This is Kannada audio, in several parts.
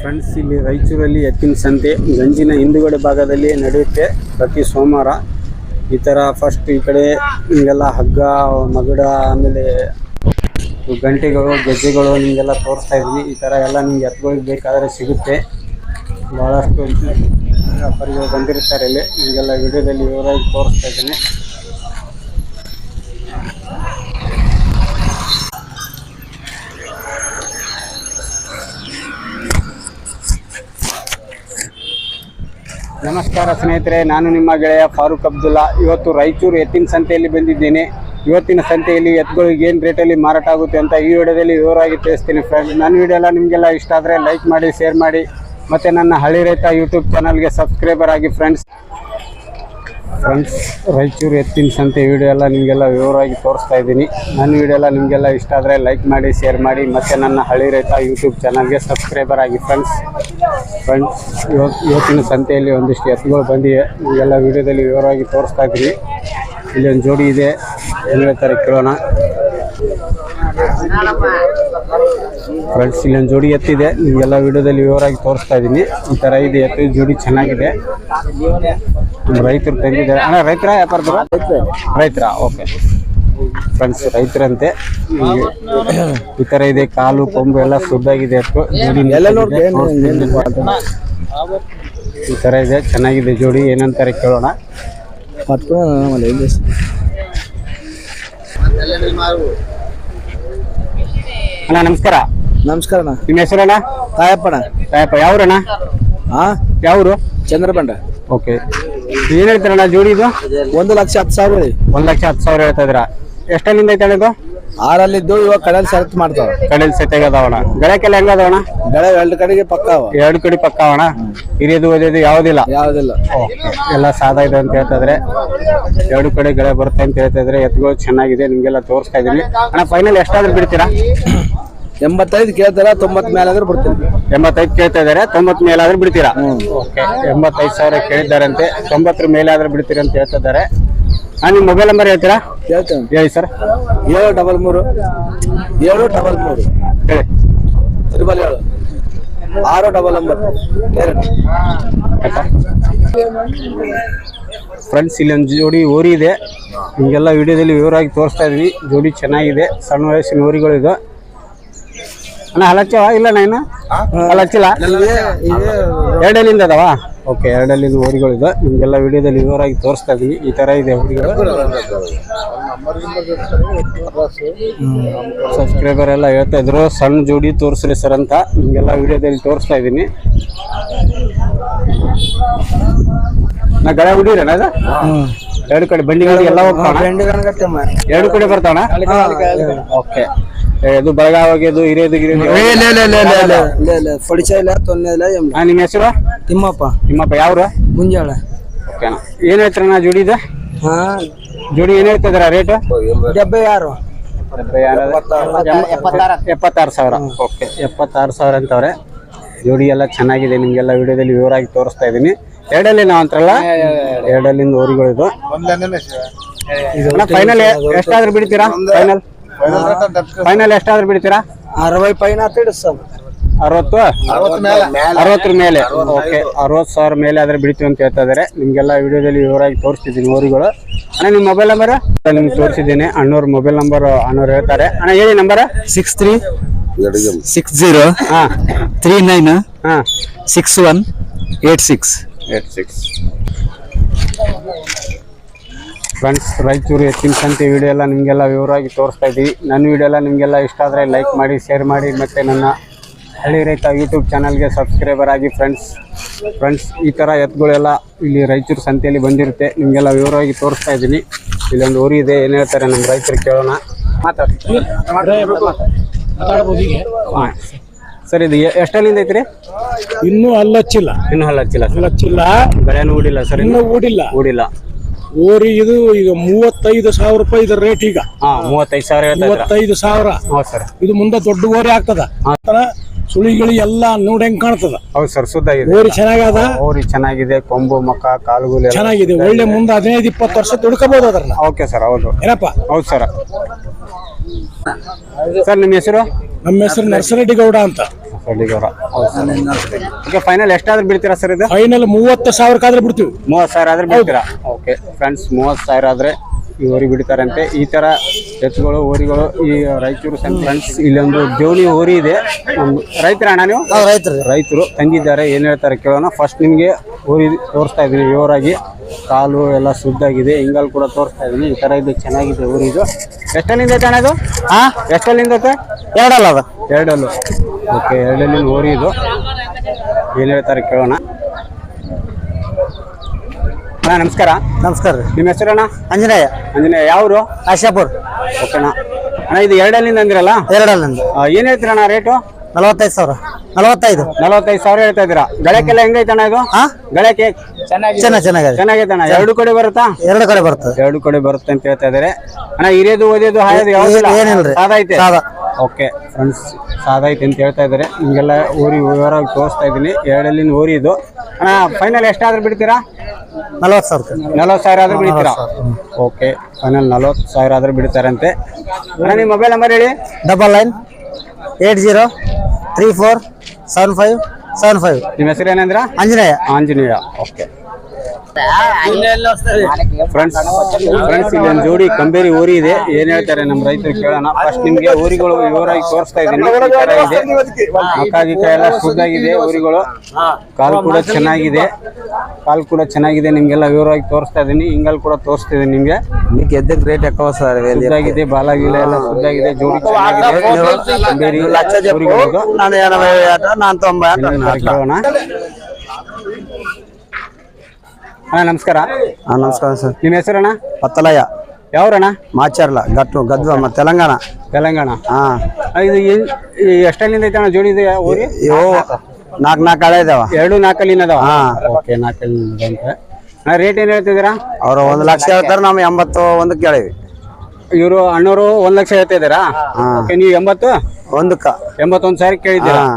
ಫ್ರೆಂಡ್ಸ್, ಇಲ್ಲಿ ರಾಯಚೂರಲ್ಲಿ ಎತ್ತಿನ ಸಂತೆ, ಗಂಜಿನ ಹಿಂದುಗಡೆ ಭಾಗದಲ್ಲಿ ನಡೆಯುತ್ತೆ ಪ್ರತಿ ಸೋಮವಾರ. ಈ ಥರ ಫಸ್ಟ್ ಈ ಕಡೆ ಹಿಂಗೆಲ್ಲ ಹಗ್ಗ, ಮಗಡ, ಆಮೇಲೆ ಗಂಟೆಗಳು, ಗೆಜ್ಜೆಗಳು ನಿಮಗೆಲ್ಲ ತೋರಿಸ್ತಾ ಇದ್ವಿ. ಈ ಥರ ಎಲ್ಲ ನಿಮ್ಗೆ ಎತ್ಗಳಿಗೆ ಬೇಕಾದರೆ ಸಿಗುತ್ತೆ. ಭಾಳಷ್ಟು ವ್ಯಾಪಾರಿಗಳು ಬಂದಿರ್ತಾರೆ ಇಲ್ಲಿ. ನಿಮಗೆಲ್ಲ ವಿಡಿಯೋದಲ್ಲಿ ವಿವರವಾಗಿ ತೋರಿಸ್ತಾ ಇದ್ದೀನಿ. ನಮಸ್ಕಾರ ಸ್ನೇಹಿತರೆ, ನಾನು ನಿಮ್ಮ ಗೆಳೆಯ ಫಾರೂಕ್ ಅಬ್ದುಲ್ಲಾ. ಇವತ್ತು ರಾಯಚೂರು ಎತ್ತಿನ ಸಂತೆಯಲ್ಲಿ ಬಂದಿದ್ದೇನೆ. ಇವತ್ತಿನ ಸಂತೆಯಲ್ಲಿ ಎತ್ತುಗಳಿಗೆ ಏನು ರೇಟಲ್ಲಿ ಮಾರಾಟ ಆಗುತ್ತೆ ಅಂತ ಈ ವಿಡಿಯೋದಲ್ಲಿ ವಿವರವಾಗಿ ತಿಳಿಸ್ತೀನಿ ಫ್ರೆಂಡ್ಸ್ ನನ್ನ ವಿಡಿಯೋ ಎಲ್ಲ ನಿಮಗೆಲ್ಲ ಇಷ್ಟ ಆದರೆ ಲೈಕ್ ಮಾಡಿ ಶೇರ್ ಮಾಡಿ, ಮತ್ತು ನನ್ನ ಹಳ್ಳಿ ರೈತ ಯೂಟ್ಯೂಬ್ ಚಾನಲ್ಗೆ ಸಬ್ಸ್ಕ್ರೈಬರ್ ಆಗಿ ಫ್ರೆಂಡ್ಸ್ ಫ್ರೆಂಡ್ಸ್ ರಾಯಚೂರು ಎತ್ತಿನ ಸಂತೆ ವಿಡಿಯೋ ಎಲ್ಲ ನಿಮಗೆಲ್ಲ ವಿವರವಾಗಿ ತೋರಿಸ್ತಾ ಇದ್ದೀನಿ. ನನ್ನ ವಿಡಿಯೋ ಎಲ್ಲ ನಿಮಗೆಲ್ಲ ಇಷ್ಟ ಆದರೆ ಲೈಕ್ ಮಾಡಿ ಶೇರ್ ಮಾಡಿ, ಮತ್ತು ನನ್ನ ಹಳ್ಳಿ ರೈತ ಯೂಟ್ಯೂಬ್ ಚಾನಲ್ಗೆ ಸಬ್ಸ್ಕ್ರೈಬರ್ ಆಗಿ ಫ್ರೆಂಡ್ಸ್ ಫ್ರೆಂಡ್ಸ್ ಇವತ್ತು ಇವತ್ತಿನ ಸಂತೆಯಲ್ಲಿ ಒಂದಿಷ್ಟು ಎತ್ತುಗಳು ಬಂದಿವೆ. ನಿಮಗೆಲ್ಲ ವಿಡಿಯೋದಲ್ಲಿ ವಿವರವಾಗಿ ತೋರಿಸ್ತಾ ಇದ್ದೀನಿ. ಒಂದು ಜೋಡಿ ಇದೆ. ಏನು ಹೇಳ್ತಾರೆ ಕೇಳೋಣ. ಫ್ರೆಂಡ್ಸ್ ಇಲ್ಲೊಂದು ಜೋಡಿ ಎತ್ತಿದೆ. ನಿಮಗೆಲ್ಲ ವಿಡಿಯೋದಲ್ಲಿ ವಿವರವಾಗಿ ತೋರಿಸ್ತಾ ಇದ್ದೀನಿ. ಈ ಥರ ಇದೆ ಎತ್ತಿ ಜೋಡಿ ಚೆನ್ನಾಗಿದೆ. ರೈತರು ತಂದಿದ್ದಾರೆ. ಅಣ್ಣ ರೈತರ ವ್ಯಾಪಾರದವರು? ರೈತರ ಓಕೆ. ಫ್ರೆಂಡ್ಸ್ ರೈತರಂತೆ. ಈ- ತರ ಥರ ಇದೆ ಕಾಲು ಕೊಂಬು ಎಲ್ಲ ಸುದ್ದಾಗಿದೆ. ಈ ಥರ ಇದೆ ಚೆನ್ನಾಗಿದೆ ಜೋಡಿ. ಏನಂತಾರೆ ಕೇಳೋಣ. ಅಣ್ಣ ನಮಸ್ಕಾರ. ನಮಸ್ಕಾರ ಅಣ್ಣ. ನಿಮ್ಮ ಹೆಸರಣ್ಣ ತಾಯಪ್ಪಣ್ಣ ತಾಯಪ್ಪ ಯಾವ್ರಣ್ಣ ಹಾ ಯಾವ್ರು ಚಂದ್ರಬಂಡ. ಓಕೆ. ಏನ್ ಹೇಳ್ತಾರಣ್ಣ ಜೋಡಿ ಇದು? ಒಂದು ಲಕ್ಷ ಹತ್ತು ಸಾವಿರ ರೀ. ಒಂದು ಲಕ್ಷ ಹತ್ತು ಸಾವಿರ ಹೇಳ್ತಾ ಇದ್ದೀರಾ. ಎಷ್ಟಲ್ಲಿಂದ ಐತೆ ಅಣ್ಣ ಇದು? ಆರಲ್ಲಿದ್ದು ಇವಾಗ ಕಡಲ್ ಸೆಲೆಕ್ಟ್ ಮಾಡ್ತಾವ ಕಡೆಯಲ್ಲಿ ಸೆತ್ತಾಗದವಣ ಗಳಕ್ಕೆಲ್ಲ ಹೆಂಗದವಣ? ಬೆಳೆ ಎರಡು ಕಡೆಗೆ ಪಕ್ಕ ಅವ. ಎರಡು ಕಡೆ ಪಕ್ಕ ಅವಣ ಹಿರಿಯದು ಓದಿದ್ದು ಯಾವುದಿಲ್ಲ? ಯಾವುದಿಲ್ಲ. ಎಲ್ಲ ಸಾದಾ ಇದೆ ಅಂತ ಹೇಳ್ತಾ ಇದ್ರೆ ಎರಡು ಕಡೆ ಗಳೆ ಬರುತ್ತೆ ಅಂತ ಹೇಳ್ತಾ ಎತ್ಗೋ ಚೆನ್ನಾಗಿದೆ ನಿಮ್ಗೆಲ್ಲ ತೋರಿಸ್ತಾ ಇದೀನಿ ಅಣ್ಣ ಫೈನಲ್ ಎಷ್ಟಾದ್ರೂ ಬಿಡ್ತೀರಾ? ಎಂಬತ್ತೈದು ಕೇಳ್ತಾರ ತೊಂಬತ್ ಮೇಲೆ ಅಂದ್ರೆ ಬಿಡ್ತೀನಿ. ಎಂಬತ್ತೈದು ಕೇಳ್ತಾ ಇದಾರೆ ತೊಂಬತ್ ಮೇಲಾದ್ರೂ ಬಿಡ್ತೀರಾ? ಓಕೆ. ಎಂಬತ್ತೈದು ಸಾವಿರ ಕೇಳಿದ್ದಾರಂತೆ ತೊಂಬತ್ತರ ಮೇಲಾದ್ರೂ ಬಿಡ್ತೀರಾ ಅಂತ ಹೇಳ್ತಾ ನಿಮ್ಮ ಮೊಬೈಲ್ ನಂಬರ್ ಹೇಳ್ತೀರಾ? ಹೇಳ್ತೇನೆ. ಹೇಳಿ ಸರ್ ಏಳು ಡಬಲ್ ಮೂರು ಏಳು ಡಬಲ್ ಮೂರು. ಹೇಳಿ. ತ್ರಿಬಲ್ ಏಳು. ಆರು ಡಬಲ್ ಒಂಬತ್ತು. ಎರಡು. ಫ್ರೆಂಡ್ಸ್ ಇಲ್ಲಿ ಒಂದು ಜೋಡಿ ಓರಿ ಇದೆ. ನಿಮಗೆಲ್ಲ ವಿಡಿಯೋದಲ್ಲಿ ವಿವರವಾಗಿ ತೋರಿಸ್ತಾ ಇದ್ವಿ. ಜೋಡಿ ಚೆನ್ನಾಗಿದೆ. ಸಣ್ಣ ವಯಸ್ಸಿನ ಓರಿಗಳು ಇದು ಅಣ್ಣ ಹಲಚ್ಚವ? ಇಲ್ಲ ನಾನು ಹಲಚ್ಚಿಲ್ಲ ಎರಡಲ್ಲಿಂದ ಅದಾವ? ಓಕೆ ಎರಡಲ್ಲಿ ಇದು ಇದೆ ನಿಮಗೆಲ್ಲ ವಿಡಿಯೋದಲ್ಲಿ ವಿವರವಾಗಿ ತೋರಿಸ್ತಾ ಇದ್ದೀವಿ ಈ ಥರ ಇದೆ ಹೋರಿಗಳು. ಸಬ್ಸ್ಕ್ರೈಬರ್ ಎಲ್ಲ ಹೇಳ್ತಾ ಇದ್ರು. ಸಣ್ಣ ಜೋಡಿ ತೋರಿಸ್ರಿ ಸರ್ ಅಂತ. ನಿಮಗೆಲ್ಲ ವಿಡಿಯೋದಲ್ಲಿ ತೋರಿಸ್ತಾ ಇದ್ದೀನಿ ನಾ ಗಳೆ ಹುಡಿರೇನ ಅದು ಎರಡು ಕಡೆ ಬಂಡಿಗಳು ಎಲ್ಲ ಹೋಗ್ತಾವ ಎರಡು ಕಡೆ ಬರ್ತಾವಣ ಓಕೆ. ಇದು ಬೆಳಗಾವಿದು ಹಿರಿಯದು ಗಿರಿಯದು ಪಡಿಚ ಇಲ್ಲ ತೊನ್ನೆ ಇಲ್ಲ ಹಾ ನಿಮ್ಮ ಹೆಸರು? ತಿಮ್ಮಪ್ಪ. ನಿಮ್ಮಪ್ಪ ಯಾವ್ರ? ಗುಂಜಾಳ ಓಕೆನಾ ಏನು ಹೇಳ್ತೀರಣ್ಣ ಜೋಡಿದ ಹಾ. ಜೋಡಿ ಏನ್ ಹೇಳ್ತಿದ್ರ ರೇಟ್? ಡಬ್ಬೆ ಯಾರು ಎಪ್ಪತ್ತಾರು. ಸಾವಿರ. ಓಕೆ. ಎಪ್ಪತ್ತಾರು ಸಾವಿರ ಅಂತವ್ರೆ. ಜೋಡಿ ಎಲ್ಲ ಚೆನ್ನಾಗಿದೆ ನಿಮಗೆಲ್ಲ ವಿಡಿಯೋದಲ್ಲಿ ವಿವರವಾಗಿ ತೋರಿಸ್ತಾ ಇದೀನಿ. ಎರಡಲ್ಲಿ ನಾವು ಅಂತಾರಲ್ಲ? ಎರಡಲ್ಲಿಂದ ಊರುಗಳಿದು ಇದು. ಫೈನಲ್ ಎಷ್ಟಾದ್ರೂ ಬಿಡ್ತೀರಾ? ಫೈನಲ್ ಫೈನಲ್ ಎಷ್ಟಾದ್ರೂ ಬಿಡ್ತೀರಾ? ಅರವೈ ಪೈನ ಸರ್. ಅರವತ್ತು? ಅರವತ್ತರ ಮೇಲೆ. ಓಕೆ ಅರವತ್ತು ಸಾವಿರ ಮೇಲೆ ಆದ್ರೆ ಬಿಡ್ತೀವಿ ಅಂತ ಹೇಳ್ತಾ ಇದಾರೆ. ನಿಮ್ಗೆಲ್ಲ ವಿಡಿಯೋದಲ್ಲಿ ವಿವರವಾಗಿ ತೋರಿಸ್ತಿದ್ದೀನಿ ಊರಿಗಳು. ಅಣ್ಣ ನಿಮ್ಮ ಮೊಬೈಲ್ ನಂಬರ್ ನಿಮ್ಗೆ ತೋರಿಸಿದ್ದೀನಿ. ಅಣ್ಣವ್ರ ಮೊಬೈಲ್ ನಂಬರ್ ಅಣ್ಣವ್ರು ಹೇಳ್ತಾರೆ. ಅಣ್ಣ ಹೇಳಿ number six three six zero ಹಾ. ತ್ರೀ ನೈನ್ ಹಾ. Six one eight six eight six friends Raichur ಎತ್ತಿನ ಸಂತೆ ವಿಡಿಯೋ ಎಲ್ಲ ನಿಮಗೆಲ್ಲ ವಿವರವಾಗಿ ತೋರಿಸ್ತಾ ಇದ್ದೀವಿ. ನನ್ನ ವಿಡಿಯೋ ಎಲ್ಲ ನಿಮಗೆಲ್ಲ ಇಷ್ಟ ಆದರೆ ಲೈಕ್ ಮಾಡಿ ಶೇರ್ ಮಾಡಿ ಮತ್ತು ನನ್ನ ಹಳ್ಳಿ ರೈತ ಯೂಟ್ಯೂಬ್ ಚಾನಲ್ಗೆ ಸಬ್ಸ್ಕ್ರೈಬರ್ ಆಗಿ ಫ್ರೆಂಡ್ಸ್ ಫ್ರೆಂಡ್ಸ್ ಈ ಥರ ಎತ್ತುಗಳೆಲ್ಲ ಇಲ್ಲಿ ರಾಯಚೂರು ಸಂತೆಯಲ್ಲಿ ಬಂದಿರುತ್ತೆ. ನಿಮಗೆಲ್ಲ ವಿವರವಾಗಿ ತೋರಿಸ್ತಾ ಇದ್ದೀನಿ. ಇಲ್ಲೊಂದು ಊರಿ ಇದೆ ಏನು ಹೇಳ್ತಾರೆ ನಮ್ಮ ರೈತರು ಕೇಳೋಣ. ಹಾಂ. ಸರ್ ಇದು ಎಷ್ಟಲ್ಲಿಂದ ಐತ್ರಿ? ಇನ್ನೂ ಹಲ್ಲಚ್ಚಿಲ್ಲ ಇನ್ನೂ ಹಲ್ಲ ಹಚ್ಚಿಲ್ಲ ಹಲ್ಲಚ್ಚಿಲ್ಲ ಬೆಳೆನೂ ಊಡಿಲ್ಲ ಸರ್ ಇನ್ನೂ ಊಡಿಲ್ಲ. ಹೂಡಿಲ್ಲ ಓರಿ ಇದು ಈಗ ಮೂವತ್ತೈದು ಸಾವಿರ ರೂಪಾಯಿ ಇದರ ರೇಟ್ ಈಗ. ಹಾ ಮೂವತ್ತೈದು ಸಾವಿರ ಹೇಳ್ತಾ ಇದ್ರ ಮೂವತ್ತೈದು ಸಾವಿರ. ಹೌದು ಸರ್. ಇದು ಮುಂದೆ ದೊಡ್ಡ ಓರಿ ಆಗ್ತದ. ಆತರ ಸುಳಿಗಿಳಿ ಎಲ್ಲ ನೋಡಿ ಹೆಂಗ್ ಕಾಣ್ತದ. ಹೌದು ಸರ್ ಸುದ್ದ ಇದೆ ಓರಿ ಚೆನ್ನಾಗದ? ಓರಿ ಚೆನ್ನಾಗಿದೆ ಕೊಂಬು ಮಕ್ಕ ಕಾಲುಗಳು ಎಲ್ಲ ಚೆನ್ನಾಗಿದೆ. ಒಳ್ಳೆ ಮುಂದೆ ಹದಿನೈದು ಇಪ್ಪತ್ತು ವರ್ಷ ದುಡ್ಕೋಬಹುದು ಅದನ್ನ. ಓಕೆ ಸರ್ ಹೌದು. ಏನಪ್ಪ? ಹೌದು ಸರ್. ಸರ್ ನಿಮ್ಮ ಹೆಸರು? ನಮ್ಮ ಹೆಸರು ನರ್ಸರೆಡ್ಡಿ ಗೌಡ ಅಂತ. ಓಕೆ ಫೈನಲ್ ಎಷ್ಟಾದ್ರೂ ಬಿಡ್ತೀರಾ ಸರ್ ಇದು? ಫೈನಲ್ ಮೂವತ್ತು ಸಾವಿರಕ್ಕಾದ್ರೆ ಬಿಡ್ತೀವಿ. ಮೂವತ್ತು ಸಾವಿರ ಆದ್ರೆ ಬಿಡ್ತೀರಾ? ಓಕೆ ಫ್ರೆಂಡ್ಸ್ ಮೂವತ್ತು ಸಾವಿರ ಆದ್ರೆ ಈ ಹೋರಿ ಬಿಡ್ತಾರಂತೆ. ಈ ತರ ಎತ್ತುಗಳು ಹೋರಿಗಳು ಈ ರಾಯಚೂರು ಸಣ್ಣ ಫ್ರೆಂಡ್ಸ್ ಇಲ್ಲೊಂದು ಜೋಡಿ ಹೋರಿ ಇದೆ. ಒಂದು ರೈತರ ಅಣ್ಣ ನೀವು? ರೈತರು. ರೈತರು. ತಂದಿದ್ದಾರೆ ಏನ್ ಹೇಳ್ತಾರೆ ಕೇಳೋಣ. ಫಸ್ಟ್ ನಿಮ್ಗೆ ಹೋರಿ ತೋರಿಸ್ತಾ ಇದೀನಿ ವಿವರಾಗಿ ಕಾಲು ಎಲ್ಲ ಶುದ್ಧಾಗಿದೆ ಹಿಂಗಲ್ ಕೂಡ ತೋರಿಸ್ತಾ ಇದೀನಿ ಈ ತರ ಇದು ಚೆನ್ನಾಗಿದೆ ಊರಿ ಇದು. ಎಷ್ಟಲ್ಲಿಂದ ಅಣ್ಣ ಇದು? ಹಾ? ಎಷ್ಟಲ್ಲಿಂದ ಎರಡಲ್ಲ ಅದ. ಎರಡಲ್ಲು. ಓಕೆ ಎರಡಲ್ಲಿ ಹೋರಿ ಇದು. ಏನ್ ಹೇಳ್ತಾರೆ ಕೇಳೋಣ. ಅಣ್ಣ ನಮಸ್ಕಾರ. ನಮಸ್ಕಾರ ರೀ. ನಿಮ್ಮ ಹೆಸರಣ್ಣ ಅಂಜನೇಯ ಅಂಜನೇಯ ಯಾವ್ರು? ಆಶಾಪುರ್. ಓಕೆನಾ ಅಣ್ಣ. ಇದು ಎರಡಲ್ಲಿಂದ ಅಂದಿರಲ್ಲ? ಎರಡಲ್ಲಿಂದ. ಏನು ಹೇಳ್ತೀರ ಅಣ್ಣ ಹೇಳ್ತೀರಣ್ಣ ರೇಟು? ನಲವತ್ತೈದು ಸಾವಿರ. ನಲವತ್ತೈದು. ನಲವತ್ತೈದು ಸಾವಿರ ಹೇಳ್ತಾ ಇದ್ದೀರಾ? ಗಳಕ್ಕೆಲ್ಲ ಹೆಂಗೈತಣ್ಣ ಇದು? ಹಾ ಗಳಕ್ಕೆ? ಚೆನ್ನಾಗಿ ಚೆನ್ನಾಗಿದೆ. ಚೆನ್ನಾಗೈತಣ್ಣ ಎರಡು ಕಡೆ ಬರುತ್ತಾ? ಎರಡು ಕಡೆ ಬರುತ್ತೆ. ಎರಡು ಕಡೆ ಬರುತ್ತೆ ಅಂತ ಹೇಳ್ತಾ ಇದಾರೆ ಅಣ್ಣ ಹಿರಿಯದು ಓದಿಯೋದು ಹಾಯೋದು ಯಾವ್ದು ಏನಿಲ್ಲ ಸಾದಾ ಐತೆ? ಸಾದಾ. ಓಕೆ ಫ್ರೆಂಡ್ಸ್ ಸಾದಾಯ್ತು ಅಂತ ಹೇಳ್ತಾ ಇದ್ದಾರೆ. ನಿಮಗೆಲ್ಲ ಊರಿ ವಿವರವಾಗಿ ತೋರಿಸ್ತಾ ಇದ್ದೀನಿ. ಎರಡಲ್ಲಿನ ಊರಿ ಇದು. ಅಣ್ಣ ಫೈನಲ್ ಎಷ್ಟಾದ್ರೂ ಬಿಡ್ತೀರಾ? ನಲವತ್ತು ಸಾವಿರ ನಲವತ್ತು ಸಾವಿರ ಆದ್ರೂ ಬಿಡ್ತೀರಾ? ಓಕೆ ಫೈನಲ್ ನಲವತ್ತು ಸಾವಿರ ಆದ್ರೂ ಬಿಡ್ತಾರಂತೆ. ಅಣ್ಣ ನಿಮ್ಮ ಮೊಬೈಲ್ ನಂಬರ್ ಹೇಳಿ. Double nine eight zero three four seven five seven five ನಿಮ್ಮ ಹೆಸರು ಏನಂದ್ರ? Anjaneya. Anjaneya okay. Friends friends ಇಲ್ಲಿ ಒಂದು ಜೋಡಿ ಕಂಬೇರಿ ಊರಿ ಇದೆ. ಏನ್ ಹೇಳ್ತಾರೆ ನಮ್ಮ ರೈತರು ಕೇಳೋಣ. ಫಸ್ಟ್ ನಿಮ್ಗೆ ಊರಿಗಳು ವಿವರವಾಗಿ ತೋರಿಸ್ತಾ ಇದ್ದೀನಿ. ಇದೆ. ಮಕ್ಕ ಗಿಕ್ಕ ಎಲ್ಲ ಶುದ್ಧಾಗಿದೆ ಊರಿಗಳು. ಕಾಲು ಕೂಡ ಚೆನ್ನಾಗಿದೆ. ಕಾಲು ಕೂಡ ಚೆನ್ನಾಗಿದೆ. ನಿಮ್ಗೆಲ್ಲ ವಿವರವಾಗಿ ತೋರಿಸ್ತಾ ಇದ್ದೀನಿ. ಹಿಂಗಲ್ ಕೂಡ ತೋರಿಸ್ತಾ ಇದೀನಿ ನಿಮ್ಗೆ ಎದ್ದಕ್ ರೇಟ್ ಯಾಕೋ ಸರ್ ಶುದ್ಧಾಗಿದೆ ಬಾಲಾಗಿಲ್ಲ ಎಲ್ಲ ಶುದ್ಧಾಗಿದೆ ಜೋಡಿ ಚೆನ್ನಾಗಿದೆ. ಕಂಬೇರಿ ಊರಿಗಳು ನಾನು ತೊಂಬ ಕೇಳೋಣ. ಅಣ್ಣ ನಮಸ್ಕಾರ. ಹಾಂ ನಮಸ್ಕಾರ ಸರ್. ನಿಮ್ಮ ಹೆಸರಣ್ಣ? ಪತ್ತಲಯ್ಯ. ಯಾವ್ರಣ್ಣ? ಮಾಚರ್ಲ ಗಟ್ಟು ಗದ್ವ ಮತ್ತು ತೆಲಂಗಾಣ. ತೆಲಂಗಾಣ. ಹಾಂ. ಆ, ಇದು ಎಷ್ಟಲ್ಲಿಂದ ಐತೆ ಅಣ್ಣ ಜೋಡಿ ಇದೆ ಇವು ನಾಲ್ಕು ನಾಲ್ಕು ಹಳೆ ಇದಾವ. ಎರಡು ನಾಲ್ಕಲ್ಲಿನ ಅದಾವ ಹಾ. ಓಕೆ ನಾಲ್ಕಲ್ಲಿನ ಅಂತ. ಅಣ್ಣ ರೇಟ್ ಏನು ಹೇಳ್ತಿದ್ದೀರಾ? ಅವರು ಒಂದು ಲಕ್ಷ ಹೇಳ್ತಾರೆ ನಾವು ಎಂಬತ್ತು ಒಂದಕ್ಕೆ ಕೇಳಿವಿ. ಇವರು ಅಣ್ಣವರು ಒಂದು ಲಕ್ಷ ಹೇಳ್ತಾ ಇದ್ದೀರಾ? ಹಾ. ಓಕೆ ನೀವು ಎಂಬತ್ತು? ಒಂದಕ್ಕ. ಎಂಬತ್ತೊಂದು ಸಾವಿರ ಕೇಳಿದ್ದೀರಾ? ಹಾ.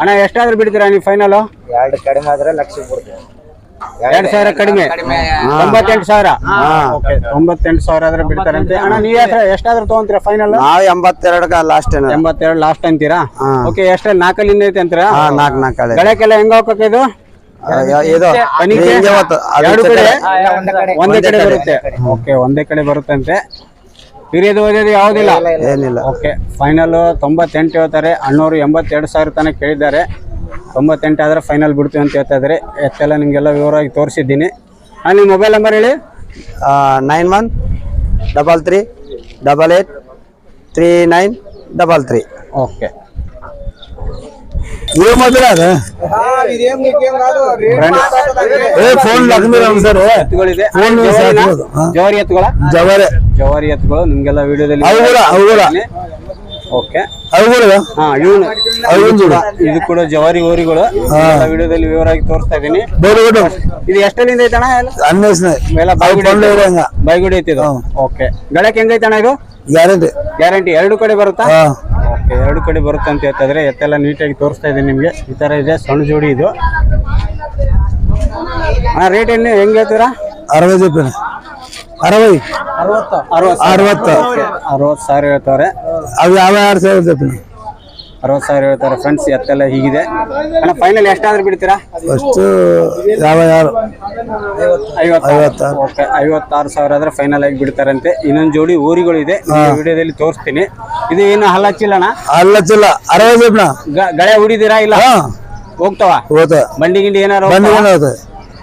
ಅಣ್ಣ ಎಷ್ಟಾದ್ರೂ ಬಿಡ್ತೀರಾ ನೀವು ಫೈನಲ್ ಎರಡು ಕಡಿಮೆ ಆದ್ರೆ ಲಕ್ಷ ಕೊಡ್ತೀವಿ ಎರಡ್ ಸಾವಿರ ಕಡಿಮೆ. ತೊಂಬತ್ತೆಂಟು ಸಾವಿರ. ತೊಂಬತ್ತೆಂಟು ಸಾವಿರ ಆದ್ರೆ ಬಿಡ್ತಾರಂತೆ ಅಣ್ಣ ನೀವ್ ಎಷ್ಟು ಎಷ್ಟಾದ್ರೂ ತಗೊಂತೀರಾ ಫೈನಲ್ ನಾವು ಎಂಬತ್ತೆರಡಕ್ಕ ಲಾಸ್ಟ್ ಎಂಬತ್ತೆರಡು ಲಾಸ್ಟ್ ಅಂತೀರಾ. ಓಕೆ ಎಷ್ಟ ನಾಲ್ಕಲ್ಲಿಂದ ಐತೆ ಅಂತೀರಾ? ಹಾ ನಾಲ್ಕು ನಾಲ್ಕು ಕಲೆ ಗಳಕ್ಕೆಲ್ಲ ಹೆಂಗ ಹೋಗ್ಬೇಕು ಇದು. ಒಂದೇ ಕಡೆ. ಬರುತ್ತೆ. ಓಕೆ ಒಂದೇ ಕಡೆ ಬರುತ್ತಂತೆ. ಹಿರಿಯದು ಓದಿಯೋದು ಯಾವುದಿಲ್ಲ? ಏನಿಲ್ಲ. ಓಕೆ ಫೈನಲ್ ತೊಂಬತ್ತೆಂಟು ಹೇಳ್ತಾರೆ. ಅಣ್ಣವರು ಎಂಬತ್ತೆರಡು ಸಾವಿರ ತನಕ ಕೇಳಿದ್ದಾರೆ. ತೊಂಬತ್ತೆಂಟು ಆದ್ರೆ ಫೈನಲ್ ಬಿಡ್ತೀವಿ ಅಂತ ಹೇಳ್ತಾ ಇದ್ದಾರೆ ಎತ್ತೆಲ್ಲ ನಿಮಗೆಲ್ಲ ವಿವರವಾಗಿ ತೋರಿಸಿದ್ದೀನಿ ಹಾಂ ನಿಮ್ಮ ಮೊಬೈಲ್ ನಂಬರ್ ಹೇಳಿ nine one double three double eight three nine double three okay ఏ మాట్లాడారు ఏ ఫోన్ లగ్న సరే ಎತ್ತುಗಳಿದೆ ಫೋನ್ ಜವಾರಿನಾ? ಸಾಕ್ಬೋದು, ಹಾ. ಜವಾರಿ ಎತ್ತುಗಳ జవరే ಜವಾರಿ ಎತ್ತುಗಳು ನಿಮ್ಗೆಲ್ಲ ವಿಡಿಯೋದಲ್ಲಿ ಅವು ಕೂಡ, ಅವು ಕೂಡ. ಓಕೆ. ಅವುಗಳು ಹಾ ಇವನು. ಇದು ಕೂಡ ಜವಾರಿ ಹೋರಿಗಳು. ವಿಡಿಯೋದಲ್ಲಿ ವಿವರವಾಗಿ ತೋರಿಸ್ತಾ ಇದೀನಿ ಇದು ಎಷ್ಟರಿಂದ ಐತಣ ಅನ್ನಿಸ್ನ ಎಲ್ಲ ಬಾಯ್ಗುಡಿ ಬಾಯ್ಗುಡಿ ಐತಿ ಇದು ಓಕೆ. ಗಳಕ್ಕೆ ಹೆಂಗೈತಣ ಇದು? ಗ್ಯಾರಂಟಿ. ಗ್ಯಾರಂಟಿ. ಎರಡು ಕಡೆ ಬರುತ್ತಾ? ಓಕೆ ಎರಡು ಕಡೆ ಬರುತ್ತೆ ಅಂತ ಹೇಳ್ತಾದ್ರೆ ಎತ್ತೆಲ್ಲ ನೀಟಾಗಿ ತೋರಿಸ್ತಾ ಇದೀನಿ ನಿಮಗೆ. ಈ ತರ ಇದೆ ಸಣ್ಣ ಜೋಡಿ ಇದು. ಹಾ ರೇಟ್ ಏನು ಹೆಂಗ್ ಹೇಳ್ತೀರಾ? ಅರವತ್ತು ರೂಪಾಯಿ ಅರವೈ ಅರವತ್ತು. ಅರವತ್ತು ಸಾವಿರ. ಹೇಳ್ತಾರೆ ಅದು ಯಾವ ಯಾರು ಸಾವಿರ ಅರವತ್ತು ಸಾವಿರ ಹೇಳ್ತಾರೆ ಫ್ರೆಂಡ್ಸ್ ಎತ್ತೆಲ್ಲ ಹೀಗಿದೆ. ಅಣ್ಣ ಫೈನಲ್ ಎಷ್ಟಾದ್ರೂ ಬಿಡ್ತೀರಾ? ಅಷ್ಟು ಯಾವ ಯಾರು? ಐವತ್ತಾರು. ಓಕೆ ಐವತ್ತಾರು ಸಾವಿರ ಆದ್ರೆ ಫೈನಲ್ ಆಗಿ ಬಿಡ್ತಾರಂತೆ. ಇನ್ನೊಂದು ಜೋಡಿ ಊರಿಗಳು ಇದೆ. ವಿಡಿಯೋದಲ್ಲಿ ತೋರಿಸ್ತೀನಿ. ಇದು ಏನು ಹಲ್ಲಚ್ಚಿಲ್ಲಣ್ಣ ಹಲ್ಲಚ್ಚಿಲ್ಲ. ಅರವತ್ತು ಗಳೆ ಹುಡಿದಿರಾ ಇಲ್ಲ? ಹೋಗ್ತಾವ? ಬಂಡಿ ಗಿಂಡಿ ಏನಾರು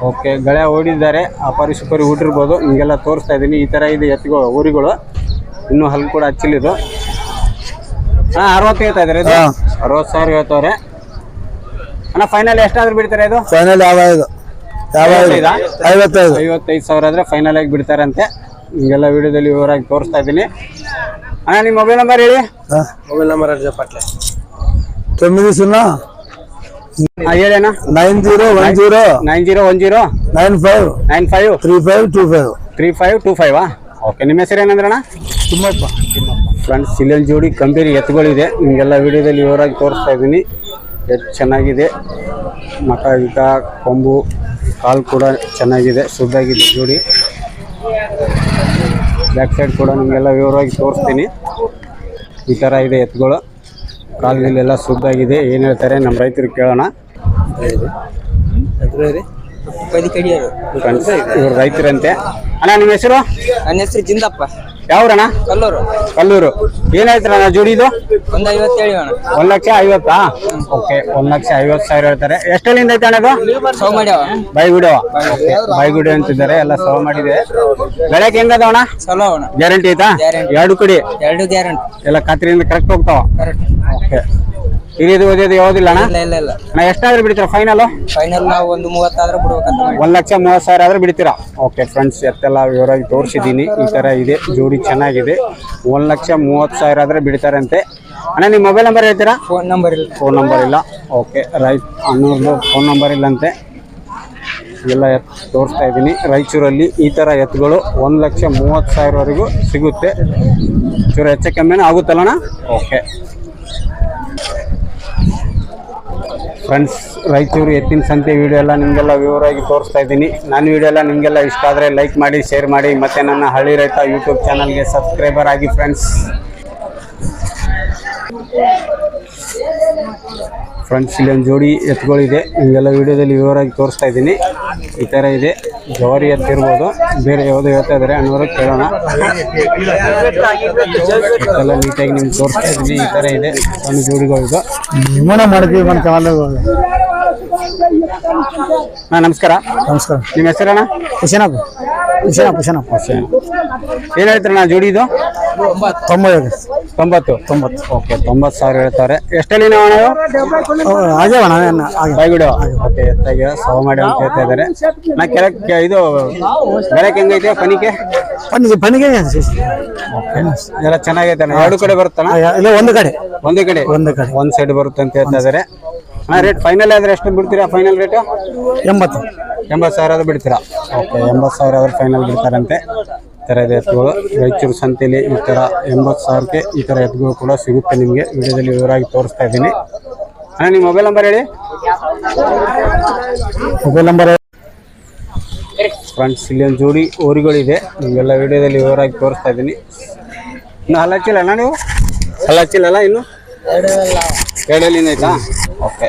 ಓಕೆ ಗಳೆ ಓಡಿದ್ದಾರೆ ಅಪಾರಿ ಸುಪಾರಿ ಊಟಿರ್ಬೋದು ಹಿಂಗೆಲ್ಲ ತೋರಿಸ್ತಾ ಇದ್ದೀನಿ ಈ ಥರ ಇದೆ ಎತ್ತಿಗೋ ಊರಿಗಳು. ಇನ್ನೂ ಹಲ್ಲು ಕೂಡ ಹಚ್ಚಿಲಿದು ಹಾಂ ಅರವತ್ತು ಹೇಳ್ತಾ ಇದ್ದಾರೆ ಇದು. ಅರವತ್ತು ಸಾವಿರ ಹೇಳ್ತವ್ರೆ. ಅಣ್ಣ ಫೈನಲ್ ಎಷ್ಟಾದ್ರೂ ಬಿಡ್ತಾರೆ ಇದು? ಫೈನಲ್ ಯಾವ ಐವತ್ತೈದು? ಐವತ್ತೈದು. ಸಾವಿರ ಆದರೆ ಫೈನಲ್ ಆಗಿ ಬಿಡ್ತಾರಂತೆ. ಹಿಂಗೆಲ್ಲ ವಿಡಿಯೋದಲ್ಲಿ ವಿವರಾಗಿ ತೋರಿಸ್ತಾ ಇದ್ದೀನಿ. ಅಣ್ಣ ನಿಮ್ಮ ಮೊಬೈಲ್ ನಂಬರ್ ಹೇಳಿ? ಮೊಬೈಲ್ ನಂಬರ್ ಪಟ್ಲೆ. ತೊಮ್ಮಿದಿ ಸುన్నా ಹೇಳಣ್ಣ. Nine zero one zero nine zero one zero nine five nine five three five two five three five two five okay ನಿಮ್ಮ ಹೆಸರು ಏನಂದ್ರಣ್ಣ? ತಿಮ್ಮಪ್ಪ. ಫ್ರೆಂಡ್ಸ್ ಸಿಲಿಲ್ ಜೋಡಿ ಕಂಪೇರಿ ಎತ್ತುಗಳಿದೆ. ನಿಮಗೆಲ್ಲ ವಿಡಿಯೋದಲ್ಲಿ ವಿವರಾಗಿ ತೋರಿಸ್ತಾ ಇದ್ದೀನಿ. ಎತ್ತು ಚೆನ್ನಾಗಿದೆ. ಮಠ ಗಿಟ ಕೊಂಬು ಕಾಲು ಕೂಡ ಚೆನ್ನಾಗಿದೆ. ಶುದ್ಧಾಗಿದೆ ಜೋಡಿ. ಬ್ಯಾಕ್ ಸೈಡ್ ಕೂಡ ನಿಮಗೆಲ್ಲ ವಿವರವಾಗಿ ತೋರಿಸ್ತೀನಿ. ಈ ಥರ ಇದೆ ಎತ್ತುಗಳು. ಕಾಲ್ಗಿಲೆಲ್ಲ ಸುದ್ದಾಗಿದೆ ಏನು ಹೇಳ್ತಾರೆ? ನಮ್ಮ ರೈತರು ಕೇಳೋಣ. ಇವ್ರು ರೈತರಂತೆ. ಅಣ್ಣ ನಿಮ್ಮ ಹೆಸರು? ನನ್ನ ಹೆಸರು ಜಿಂದಪ್ಪ. ಯಾವ್ರಣ್ಣ? ಕಲ್ಲೂರು. ಕಲ್ಲೂರು. ಏನಾಯ್ತಣ್ಣ ಜೋಡಿದು ಒಂದ್ ಐವತ್ತು ಹೇಳಿ ಅಣ್ಣ. ಒಂದ್ ಲಕ್ಷ ಐವತ್ತಾ? ಓಕೆ ಒಂದ್ ಲಕ್ಷ ಐವತ್ತು ಸಾವಿರ ಹೇಳ್ತಾರೆ. ಎಷ್ಟಲ್ಲಿಂದ ಐತೆ ಅಣ್ಣ ಸೌ ಮಾಡ್ಯಾವ. ಬೈಗುಡೋ. ಬೈಗುಡಿ ಅಂತಿದ್ದಾರೆ. ಎಲ್ಲ ಸವ ಮಾಡಿದೆ. ಬೆಳಗ್ಗೆ ಅಣ್ಣ ಚಲೋ ಅಣ್ಣ. ಗ್ಯಾರಂಟಿ ಐತಾ? ಎರಡು ಕಡೆ. ಎರಡು ಗ್ಯಾರಂಟಿ. ಎಲ್ಲ ಖಾತ್ರಿಯಿಂದ ಕರೆಕ್ಟ್ ಹೋಗ್ತಾವ? ಓಕೆ. ಹಿರಿಯದು ಓದಿಯೋದು ಯಾವುದಿಲ್ಲ ಅಣ್ಣ? ಇಲ್ಲ ಇಲ್ಲ ಇಲ್ಲ. ನಾ ಎಷ್ಟಾದ್ರೂ ಬಿಡ್ತೀರಾ ಫೈನಲ್ ಫೈನಲ್ ನಾವು ಒಂದು ಮೂವತ್ತಾದ್ರೆ ಬಿಡ್ಬೇಕಂತ ಮಾಡಿ ಒಂದ್ ಲಕ್ಷ ಮೂವತ್ತು ಸಾವಿರ ಆದ್ರೆ ಬಿಡ್ತೀರಾ? ಓಕೆ ಫ್ರೆಂಡ್ಸ್ ಎತ್ತೆಲ್ಲ ವಿವರವಾಗಿ ತೋರಿಸಿದ್ದೀನಿ. ಈ ತರ ಇದೆ ಜೋಡಿ ಚೆನ್ನಾಗಿದೆ. ಒಂದ್ ಲಕ್ಷ ಮೂವತ್ತು ಸಾವಿರ ಆದ್ರೆ ಬಿಡ್ತಾರಂತೆ. ಅಣ್ಣ ನಿಮ್ಮ ಮೊಬೈಲ್ ನಂಬರ್ ಹೇಳ್ತೀರಾ? ಫೋನ್ ನಂಬರ್ ಇಲ್ಲ. ಫೋನ್ ನಂಬರ್ ಇಲ್ಲ. ಓಕೆ ರೈಟ್ ಅನ್ನೋದು ಫೋನ್ ನಂಬರ್ ಇಲ್ಲಂತೆ. ಎಲ್ಲ ಎತ್ ತೋರಿಸ್ತಾ ಇದ್ದೀನಿ. ರಾಯಚೂರಲ್ಲಿ ಈ ಥರ ಎತ್ತುಗಳು ಒಂದು ಲಕ್ಷ ಮೂವತ್ತು ಸಾವಿರವರೆಗೂ ಸಿಗುತ್ತೆ. ಚೂರು ಹೆಚ್ಚು ಕಮ್ಮಿನೂ ಆಗುತ್ತಲ್ಲಣ್ಣ ಓಕೆ ಫ್ರೆಂಡ್ಸ್ ರಾಯಚೂರು ಎತ್ತಿನ ಸಂತೆ ವಿಡಿಯೋ ಎಲ್ಲ ನಿಮಗೆಲ್ಲ ವಿವರವಾಗಿ ತೋರಿಸ್ತಾ ಇದ್ದೀನಿ. ನಾನು ವಿಡಿಯೋ ಎಲ್ಲ ನಿಮಗೆಲ್ಲ ಇಷ್ಟ ಆದರೆ ಲೈಕ್ ಮಾಡಿ ಶೇರ್ ಮಾಡಿ, ಮತ್ತು ನನ್ನ ಹಳ್ಳಿ ರೈತ ಯೂಟ್ಯೂಬ್ ಚಾನಲ್ಗೆ ಸಬ್ಸ್ಕ್ರೈಬರ್ ಆಗಿ ಫ್ರೆಂಡ್ಸ್ ಫ್ರೆಂಡ್ಸ್ ಇಲ್ಲಿ ಒಂದು ಜೋಡಿ ಎತ್ತುಗಳಿದೆ ನಿಮಗೆಲ್ಲ ವಿಡಿಯೋದಲ್ಲಿ ವಿವರವಾಗಿ ತೋರಿಸ್ತಾ ಇದ್ದೀನಿ. ಈ ಥರ ಇದೆ. ಜವಾರಿ ಎತ್ತಿರ್ಬೋದು ಬೇರೆ ಯಾವುದು ಹೇಳ್ತಾ ಇದ್ದಾರೆ ಅನ್ನೋರು ಕೇಳೋಣ. ಎಲ್ಲ ನೀಟಾಗಿ ನಿಮ್ಗೆ ತೋರಿಸ್ತಾ ಇದ್ದೀನಿ. ಈ ಥರ ಇದೆ. ಒಂದು ಜೋಡಿಗಳಿದು ನಿರ್ಮಾಣ ಮಾಡಿದ್ವಿ ಮತ್ತೆ ಹಾಂ ನಮಸ್ಕಾರ. ನಮಸ್ಕಾರ. ನಿಮ್ಮ ಹೆಸರಣ್ಣ? ಕುಶನಪ್ಪ ಕುಶನಪ್ಪ ಕುಶನಪ್ಪ ಏನು ಹೇಳ್ತಾರಣ್ಣ ಜೋಡಿ ಇದು? ತೊಂಬತ್ತು ತೊಂಬತ್ತು? ತೊಂಬತ್ತು. ಓಕೆ ತೊಂಬತ್ತು ಸಾವಿರ ಹೇಳ್ತಾರೆ. ಎಷ್ಟಲ್ಲಿ ನಾವು ಹಾಗೆ ಬಾಯ್ಬಿಡು ಓಕೆ ಎತ್ತಾಗಿ ಸವ ಮಾಡಿ ಅಂತ ಹೇಳ್ತಾ ಇದ್ದಾರೆ. ನಾ ಕೆಳಕ್ಕೆ ಇದು ಬೆಳಕ್ಕೆ ಹೆಂಗೈತೆ ಪನಿಕೆ? ಪನಿಗೆ ಪನಿಗೆ ಎಲ್ಲ ಚೆನ್ನಾಗೈತೆ ಎರಡು ಕಡೆ ಬರುತ್ತಣ್ಣ? ಇಲ್ಲ ಒಂದು ಕಡೆ. ಒಂದು ಕಡೆ? ಒಂದು ಕಡೆ. ಒಂದು ಸೈಡ್ ಬರುತ್ತೆ ಅಂತ ಹೇಳ್ತಾ ಇದಾರೆ ಹಾ ರೇಟ್ ಫೈನಲ್ ಆದ್ರೆ ಎಷ್ಟು ಬಿಡ್ತೀರಾ ಫೈನಲ್ ರೇಟ್ ಎಂಬತ್ತು. ಎಂಬತ್ತು ಸಾವಿರ ಆದರೂ ಬಿಡ್ತೀರಾ? ಓಕೆ ಎಂಬತ್ತು ಸಾವಿರ ಆದರೂ ಫೈನಲ್ ಬಿಡ್ತಾರಂತೆ. ಥರ ಇದೆ ಎತ್ತುಗಳು ರಾಯಚೂರು ಸಂತೆಯಲ್ಲಿ ಈ ಥರ ಎಂಬತ್ತು ಸಾವಿರಕ್ಕೆ ಈ ಥರ ಎತ್ತುಗಳು ಕೂಡ ಸಿಗುತ್ತೆ ನಿಮಗೆ. ವಿಡಿಯೋದಲ್ಲಿ ವಿವರವಾಗಿ ತೋರಿಸ್ತಾ ಇದ್ದೀನಿ. ಅಣ್ಣ, ನಿಮ್ಮ ಮೊಬೈಲ್ ನಂಬರ್ ಹೇಳಿ. ಮೊಬೈಲ್ ನಂಬರ್ ಫ್ರೆಂಡ್ಸ್, ಇಲ್ಲಿ ಒಂದು ಜೋಡಿ ಓರಿಗಳಿದೆ ನಿಮಗೆಲ್ಲ ವಿಡಿಯೋದಲ್ಲಿ ವಿವರವಾಗಿ ತೋರಿಸ್ತಾ ಇದ್ದೀನಿ. ಇನ್ನು ಹಲ್ಲ ಅಣ್ಣ ನೀವು? ಹಲ್ಲ ಹಚ್ಚಿಲ್ಲಲ್ಲ ಇನ್ನು? ಎರಡಲ್ಲಿನ ಆಯ್ತಾ? ಓಕೆ.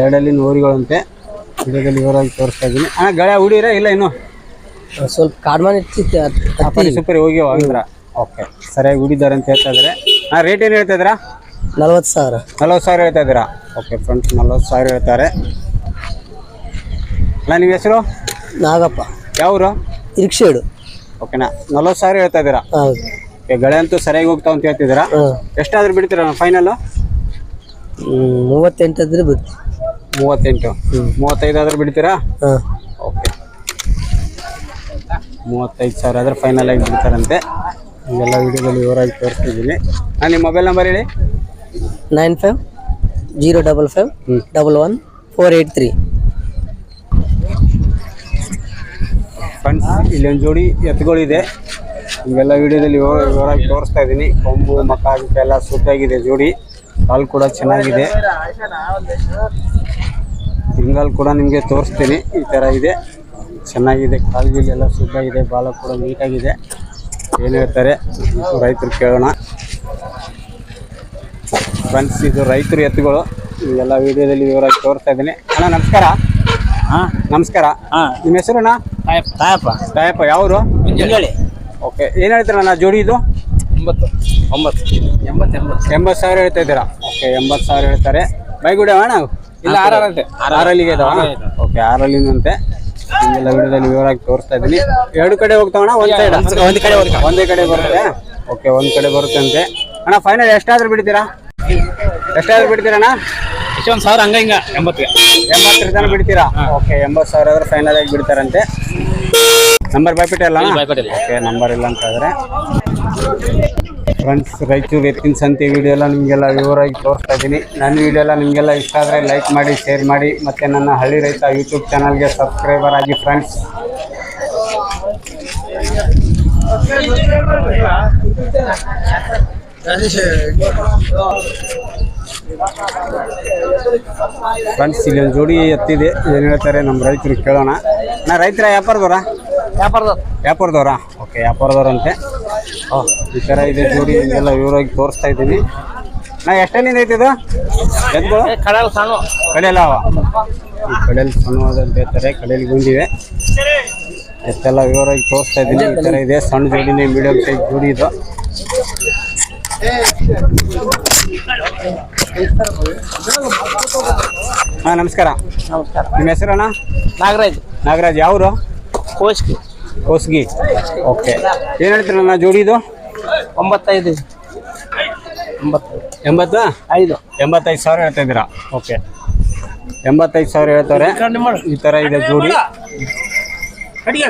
ಎರಡಲ್ಲಿನ ಓರಿಗಳಂತೆ ವಿಡಿಯೋದಲ್ಲಿ ವಿವರವಾಗಿ ತೋರಿಸ್ತಾ ಇದ್ದೀನಿ. ಅಣ್ಣ ಗಳೆ ಹುಡಿರ ಇಲ್ಲ ಇನ್ನು? ಸ್ವಲ್ಪ ಕಾಡ್ಮಾನ್ ಇರ್ತಿತ್ತು ಸೂಪರಿ ಸೂಪರಿ ಹೋಗಿ ಹೋಗಿದ್ರ? ಓಕೆ ಸರಿಯಾಗಿ ಹುಡಿದಾರೆ ಅಂತ ಹೇಳ್ತಾ ಇದ್ರೆ. ಹಾಂ ರೇಟ್ ಏನು ಹೇಳ್ತಾ ಇದ್ದೀರಾ? ನಲ್ವತ್ತು ಸಾವಿರ. ನಲ್ವತ್ತು ಸಾವಿರ ಹೇಳ್ತಾ ಇದ್ದೀರಾ? ಓಕೆ ಫ್ರೆಂಡ್ಸ್ ನಲ್ವತ್ತು ಸಾವಿರ ಹೇಳ್ತಾರೆ. ನಾನು ನಿಮ್ಮ ಹೆಸರು? ನಾಗಪ್ಪ. ಯಾವರು ಇರಿಕ್ಷೇಡು. ಓಕೆನಾ ನಲ್ವತ್ತು ಸಾವಿರ ಹೇಳ್ತಾ ಇದ್ದೀರಾ? ಹೌದು. ಓಕೆ ಗಳೆ ಅಂತೂ ಸರಿಯಾಗಿ ಹೋಗ್ತಾವ ಅಂತ ಹೇಳ್ತಿದ್ದೀರಾ? ಎಷ್ಟಾದ್ರೂ ಬಿಡ್ತೀರಾ ಫೈನಲ್ ಮೂವತ್ತೆಂಟು ಬಿಡ್ತೀವಿ ಬಿಡ್ತು ಮೂವತ್ತೆಂಟು. ಮೂವತ್ತೈದು ಆದರೂ ಬಿಡ್ತೀರಾ? ಓಕೆ ಮೂವತ್ತೈದು ಸಾವಿರ ಆದರೆ ಫೈನಲ್ ಆಗಿ ಬಿಡ್ತಾರಂತೆ. ಈಗೆಲ್ಲ ವಿಡಿಯೋದಲ್ಲಿ ವಿವರಾಗಿ ತೋರಿಸ್ತಿದ್ದೀನಿ. ನಾನು ನಿಮ್ಮ ಮೊಬೈಲ್ ನಂಬರ್ ಹೇಳಿ. Nine five zero double five double one four eight three. Friends ಇಲ್ಲೊಂದು ಒಂದು ಜೋಡಿ ಎತ್ತುಗಳಿದೆ. ಇವೆಲ್ಲ ವಿಡಿಯೋದಲ್ಲಿ ವಿವರಾಗಿ ತೋರಿಸ್ತಾ ಇದ್ದೀನಿ. ಕೊಂಬು ಮಕ್ಕ ಎಲ್ಲ ಸುತ್ತಾಗಿದೆ ಜೋಡಿ. ಕಾಲು ಕೂಡ ಚೆನ್ನಾಗಿದೆ. ಹಿಂಗಾಲ್ ಕೂಡ ನಿಮಗೆ ತೋರಿಸ್ತೀನಿ. ಈ ಥರ ಇದೆ. ಚೆನ್ನಾಗಿದೆ ಕಾಲ್ಗಿಲ್ ಎಲ್ಲ ಇದೆ ಬಾಲ ಕೂಡ ನೀಟಾಗಿದೆ. ಏನು ಹೇಳ್ತಾರೆ? ರೈತರು ಕೇಳೋಣ. ಫ್ರೆಂಡ್ಸ್ ಇದು ರೈತರು ಎತ್ತುಗಳು. ಇವೆಲ್ಲ ವಿಡಿಯೋದಲ್ಲಿ ವಿವರವಾಗಿ ತೋರಿಸ್ತಾ ಇದ್ದೀನಿ. ಅಣ್ಣ ನಮಸ್ಕಾರ. ಹಾಂ. ನಮಸ್ಕಾರ. ಹಾಂ. ನಿಮ್ಮ ಹೆಸರಣ್ಣ? ತಾಯಪ್ಪ. ತಾಯಪ್ಪ. ಯಾವರು? ಹೇಳಿ ಓಕೆ ಏನು ಹೇಳ್ತೀರಣ್ಣ ಜೋಡಿ ಇದು? ಒಂಬತ್ತು ಒಂಬತ್ತು ಎಂಬತ್ತು. ಎಂಬತ್ತು ಎಂಬತ್ತು ಸಾವಿರ ಹೇಳ್ತಾ ಇದ್ದೀರಾ? ಓಕೆ ಎಂಬತ್ತು ಸಾವಿರ ಹೇಳ್ತಾರೆ. ಬೈಗುಡೆ ಅಣ್ಣ? ಇಲ್ಲ ಆರಂತೆ ಆರಲ್ಲಿಗೆ ಓಕೆ ಆರಲ್ಲಿನಂತೆ ನಿಮ್ಗೆಲ್ಲ ವಿಡಿಯೋದಲ್ಲಿ ವಿವರವಾಗಿ ತೋರಿಸ್ತಾ ಇದ್ದೀನಿ. ಎರಡು ಕಡೆ ಹೋಗ್ತಾವಣ ಒಂದು ಸೈಡ್ ಒಂದು ಕಡೆ. ಒಂದೇ ಕಡೆ ಬರುತ್ತೆ? ಓಕೆ ಒಂದು ಕಡೆ ಬರುತ್ತೆ ಅಂತೆ. ಅಣ್ಣ ಫೈನಲ್ ಎಷ್ಟಾದ್ರೂ ಬಿಡ್ತೀರಾ? ಎಷ್ಟಾದ್ರೂ ಬಿಡ್ತೀರಣ್ಣ ಇಷ್ಟೊಂದು ಸಾವಿರ ಹಂಗ ಹಿಂಗ ಎಂಬತ್ತು ಎಂಬತ್ತರ ಜನ ಬಿಡ್ತೀರಾ? ಓಕೆ ಎಂಬತ್ತು ಸಾವಿರ ಆದ್ರೆ ಫೈನಲ್ ಆಗಿ ಬಿಡ್ತಾರಂತೆ. ನಂಬರ್ ಬಾಯ್ಬಿಟ್ಟೆ ಅಲ್ಲ. ಓಕೆ ನಂಬರ್ ಇಲ್ಲ ಅಂತ ಹೇಳಿದ್ರೆ ಫ್ರೆಂಡ್ಸ್ ರಾಯಚೂರು ಎತ್ತಿನ ಸಂತೆ ವಿಡಿಯೋ ಎಲ್ಲ ನಿಮಗೆಲ್ಲ ವಿವರವಾಗಿ ತೋರಿಸ್ತಾ ಇದ್ದೀನಿ. ನನ್ನ ವಿಡಿಯೋ ಎಲ್ಲ ನಿಮಗೆಲ್ಲ ಇಷ್ಟ ಆದರೆ ಲೈಕ್ ಮಾಡಿ ಶೇರ್ ಮಾಡಿ ಮತ್ತು ನನ್ನ ಹಳ್ಳಿ ರೈತ ಯೂಟ್ಯೂಬ್ ಚಾನಲ್ಗೆ ಸಬ್ಸ್ಕ್ರೈಬರ್ ಆಗಿ ಫ್ರೆಂಡ್ಸ್ ಫ್ರೆಂಡ್ಸ್ ಇಲ್ಲಿ ಒಂದು ಜೋಡಿ ಎತ್ತಿದೆ. ಏನು ಹೇಳ್ತಾರೆ ನಮ್ಮ ರೈತರು ಕೇಳೋಣ. ನಾ ರೈತರ ವ್ಯಾಪಾರದವರ? ವ್ಯಾಪಾರದವರಾ. ಓಕೆ ವ್ಯಾಪಾರದವ್ರಂತೆ. ಈ ಥರ ಇದೆ ಜೋಡಿ ಎಲ್ಲ ವಿವರವಾಗಿ ತೋರಿಸ್ತಾ ಇದ್ದೀನಿ ನಾ ಎಷ್ಟೇನಿಂದ ಐತಿ ಇದು? ಎತ್ಗಳು ಕಡೆಯಲ್ಲ ಅವ ಈ ಕಡೆಯಲ್ಲಿ ಸಣ್ಣ ಅಂತ ಹೇಳ್ತಾರೆ ಕಡೆಯಲ್ಲಿ ಬಂದಿವೆ. ಎಷ್ಟೆಲ್ಲ ವಿವರವಾಗಿ ತೋರಿಸ್ತಾ ಇದ್ದೀನಿ ಈ ಥರ ಇದೆ. ಸಣ್ಣ ಜೋಡಿನೇ ಮೀಡಿಯಂ ಸೈಜ್ ಜೋಡಿ ಇದು. ಹಾಂ ನಮಸ್ಕಾರ. ನಮಸ್ಕಾರ. ನಿಮ್ಮ ಹೆಸರಣ್ಣ? ನಾಗರಾಜ್. ನಾಗರಾಜ್ ಯಾವರು? ಕೋಸ್ಕಿ. ಹೊಸ್ಗಿ. ಓಕೆ ಏನು ಹೇಳ್ತೀರಣ್ಣ ಜೋಡಿ ಇದು? ಒಂಬತ್ತೈದು. ಒಂಬತ್ತೈದು. ಎಂಬತ್ತು? ಐದು. ಎಂಬತ್ತೈದು ಸಾವಿರ ಹೇಳ್ತಾ ಇದ್ದೀರಾ? ಓಕೆ ಎಂಬತ್ತೈದು ಸಾವಿರ ಹೇಳ್ತಾರೆ ಈ ಥರ ಇದೆ ಜೋಡಿ.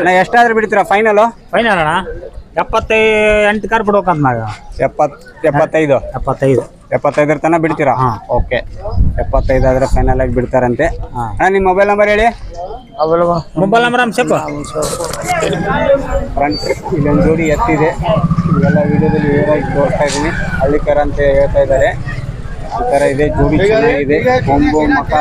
ನಾ ಎಷ್ಟಾದ್ರೂ ಬಿಡ್ತೀರಾ ಫೈನಲು ಫೈನಲ್ ಅಣ್ಣ. ಎಪ್ಪತ್ತೈ ಎಂಟು ಕಾರ್ ಬಿಡ್ಬೇಕಂತ ನಾವು ಎಪ್ಪತ್ ಎಪ್ಪತ್ತೈದು? ಎಪ್ಪತ್ತೈದು. ಎಪ್ಪತ್ತೈದರ ತನಕ ಬಿಡ್ತೀರಾ? ಹಾಂ. ಓಕೆ. ಎಪ್ಪತ್ತೈದು ಆದರೆ ಫೈನಲ್ ಆಗಿ ಬಿಡ್ತಾರಂತೆ. ಅಣ್ಣ ನಿಮ್ಮ ಮೊಬೈಲ್ ನಂಬರ್ ಹೇಳಿ? ಮೊಬೈಲ್ ನಂಬರ್ ನಮ್ಮ ಸೆಪ್ ಫ್ರಂಟ್ ಇಲ್ಲೊಂದು ಜೋಡಿ ಎತ್ತಿದೆ. ಇವೆಲ್ಲ ವಿಡಿಯೋದಲ್ಲಿ ವಿವರವಾಗಿ ತೋರಿಸ್ತಾ ಇದ್ದೀನಿ. ಹಳ್ಳಿಕರ ಅಂತ ಹೇಳ್ತಾ ಇದ್ದಾರೆ. ಈ ಥರ ಇದೆ ಜೋಡಿ ಚೆನ್ನಾಗಿದೆ. ಕೊಂಬು ಮಕ